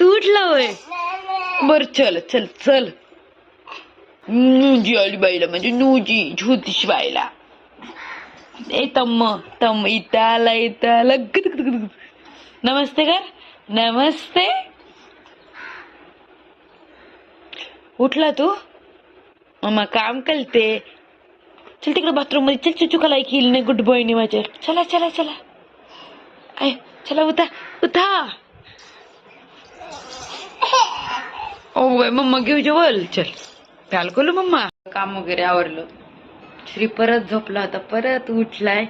तू उठला होय? बर चल चल चल. नूजी आली बाईला म्हणजे नूजी ज्योतिष बाईला. ए तम्म तम इथं आला इथं आला. नमस्ते कर. नमस्ते. उठला तू? मग काम करते. चल तिकडे बाथरूममध्ये. चल चुचुकाला एक हिल नाही गुड बॉयने माझ्या चला चला चला. आय चला उता उठा. ओ मम्मा घेऊ जेवल चल. प्याल कोलो मम्मा. काम वगैरे आवरलं. श्री परत झोपला होता. परत उठलाय.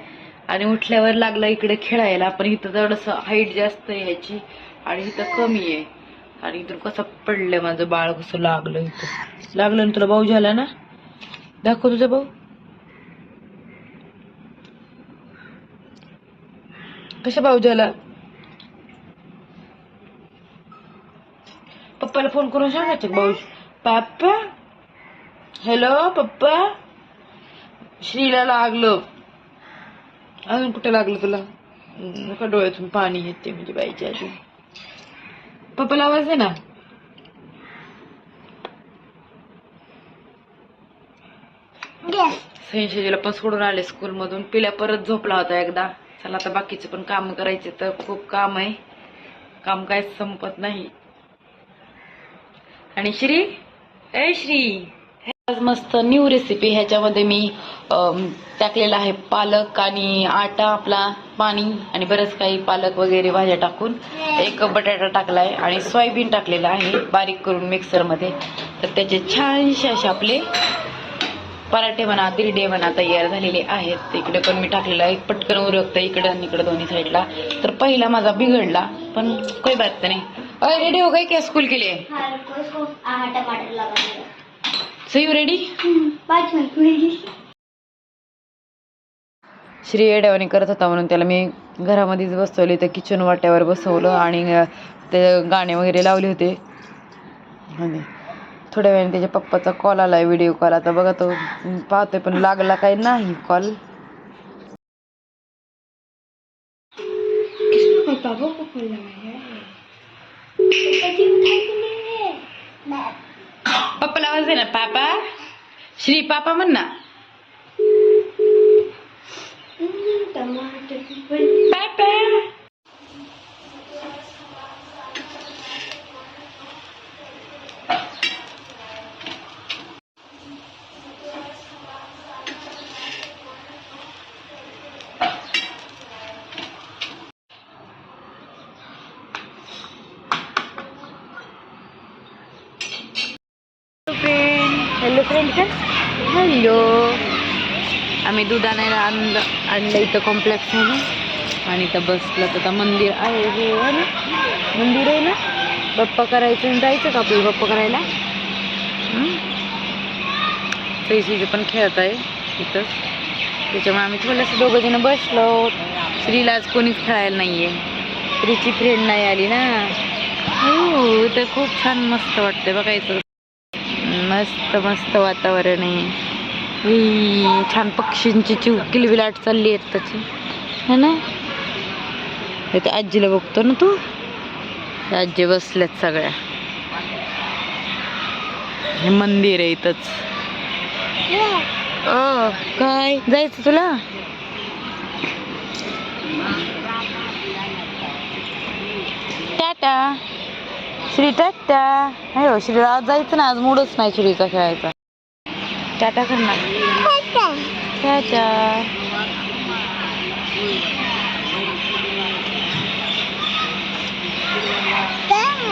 आणि उठल्यावर लागला इकडे खेळायला. पण इथं थोडस हाईट जास्त आहे ह्याची आणि इथं कमी आहे. आणि इथून कसं पडलंय माझं बाळ कसं लागलं इथं. लागलं ना तुला भाऊ झाला ना? दाखव तुझा भाऊ. कशा भाऊ झाला? पप्पाला फोन करून सांगायचं भाऊ पप्पा हॅलो पप्पा. श्रीला लागलं. अजून कुठे लागलं तुला? नका डोळ्यातून पाणी येते म्हणजे बाईच्या अजून. पप्पाला आवाज आहे ना. संशयला पण सोडून आले स्कूल मधून पिल्या परत झोपला होता एकदा. चला आता बाकीचे पण काम करायचे तर खूप काम आहे. काम काय संपत नाही. आणि श्री ए श्री. आज मस्त न्यू रेसिपी ह्याच्यामध्ये मी टाकलेला आहे पालक आणि आटा आपला पाणी आणि बरंच काही पालक वगैरे भाज्या टाकून. एक बटाटा टाकलाय आणि सोयाबीन टाकलेलं आहे बारीक करून मिक्सरमध्ये तर त्याचे छानसे असे आपले पराठे म्हणा दिरडे म्हणा तयार झालेले आहेत. इकडे पण मी टाकलेलं आहे. पटकन उरकतं इकडं आणि इकडं दोन्ही साईडला तर पहिला माझा बिघडला पण काही बात नाही. अय रेडी हो गई क्या स्कूल के लिए? टमाटर लगा सही रेडी पाच मिनिट श्री येड्यावानी करत होता म्हणून त्याला मी घरामध्येच बसवले त्या किचन वाट्यावर बसवलं आणि ते गाणे वगैरे लावले होते. आणि थोड्या वेळाने त्याच्या पप्पाचा कॉल आलाय व्हिडिओ कॉल आता बघा तो पाहतोय पण लागला काय नाही कॉल पापा को खोल लगाया है पप्पाला आवाज दे ना पापा श्री पापा म्हण ना टमाटर की बड़ी पापा फ्रेंड हॅलो हॅलो आम्ही दूध आणायला आणलं आणलं इथं कॉम्प्लेक्समध्ये आणि इथं बसलं तर मंदिर आहे हे ना? मंदिर आहे ना? गप्पा करायचं आणि जायचं का आपल्याला गप्पा करायला? पैसीचे पण खेळत आहे इथंच त्याच्यामुळे आम्ही थोडंसं दोघं जण बसलो श्रीला आज कोणीच खेळायला नाही आहे श्रीची फ्रेंड नाही आली ना. हो तर खूप छान मस्त वाटतंय बघायचं मस्त मस्त वातावरण आहे. छान पक्षींची चिव किलबिलाट चालली आहेत त्याची. है ना? ते आजीला बघतो ना तू? आजी बसल्यात सगळ्या. हे मंदिर आहे इथंच. अ काय? जायचं तुला? टाटा. श्री टाटा नाही हो श्रीला आज जायचं ना आज मूडच नाही श्रीचा खेळायचा. टाटा कर ना. टाटा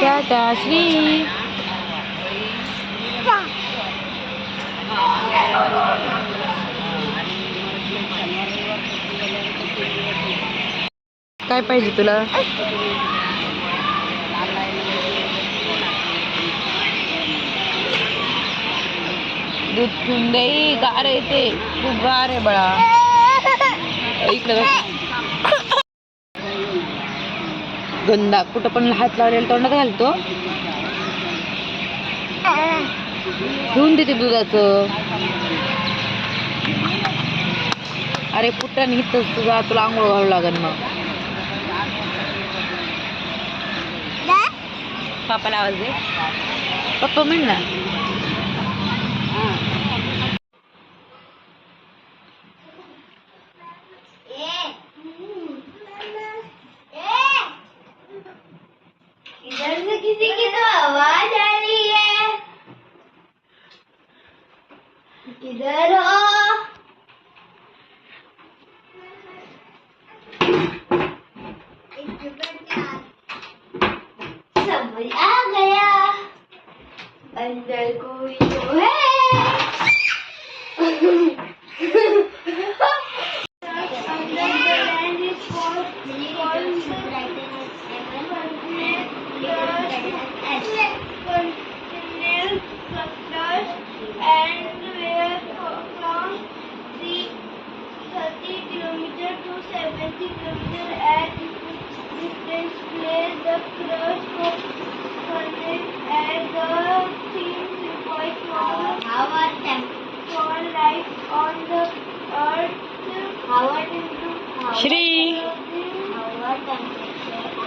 टाटा श्री. काय पाहिजे तुला? दूध पिऊन दे गार येते खूप गार आहे बळा. इकडे. गंदा कुठं पण हात लावलेला तोंडात घालतो. घेऊन देते दुधाचं. अरे पुट्टाने इथंच तुझा? तुला आंघोळ घालू लागेल मग. पापाला आवाज दे. पप्पा म्हण ना. समझ आ गया अंदर कोई तो है and dramatic at the crush for our for life on the earth.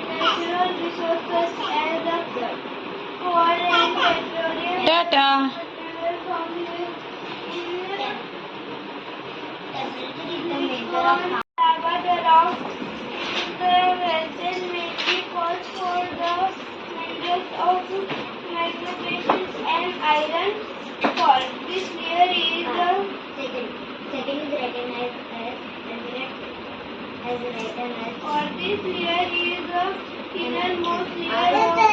Natural resources as coal and petroleum. Thank you. Of magnesium and iron salt. This layer is the ah, second. Second is recognized as as as or this layer is the innermost ah, layer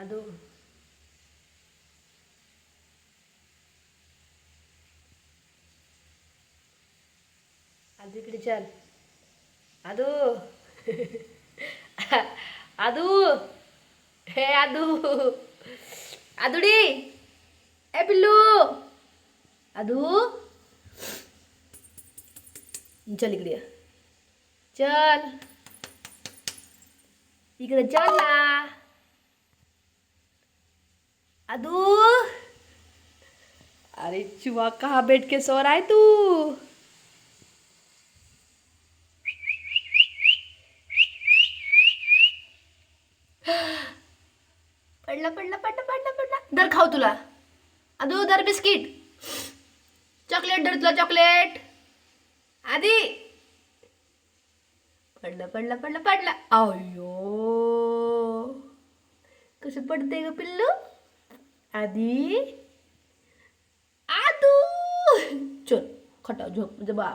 ಅದು ಅದು ಈ ಕಡೆ ಚಲ್ ಅದು ಅದು ಹೇ ಅದು ಅದುಡಿ ಏ pill ಅದು चल इकडे ये. चल इकडे चल ना अदू? अरे चुहा कहाँ बैठ के सो रहा है तू? पडला पडला पडला पडला पडला. दर खाऊ तुला. अदू दर बिस्किट. चॉकलेट दर तुला चॉकलेट. आधी पडला पडला पडला पडला. अयो कसं पडते ग पिल्लू? आधी आदू चल खटा झोप म्हणजे बाप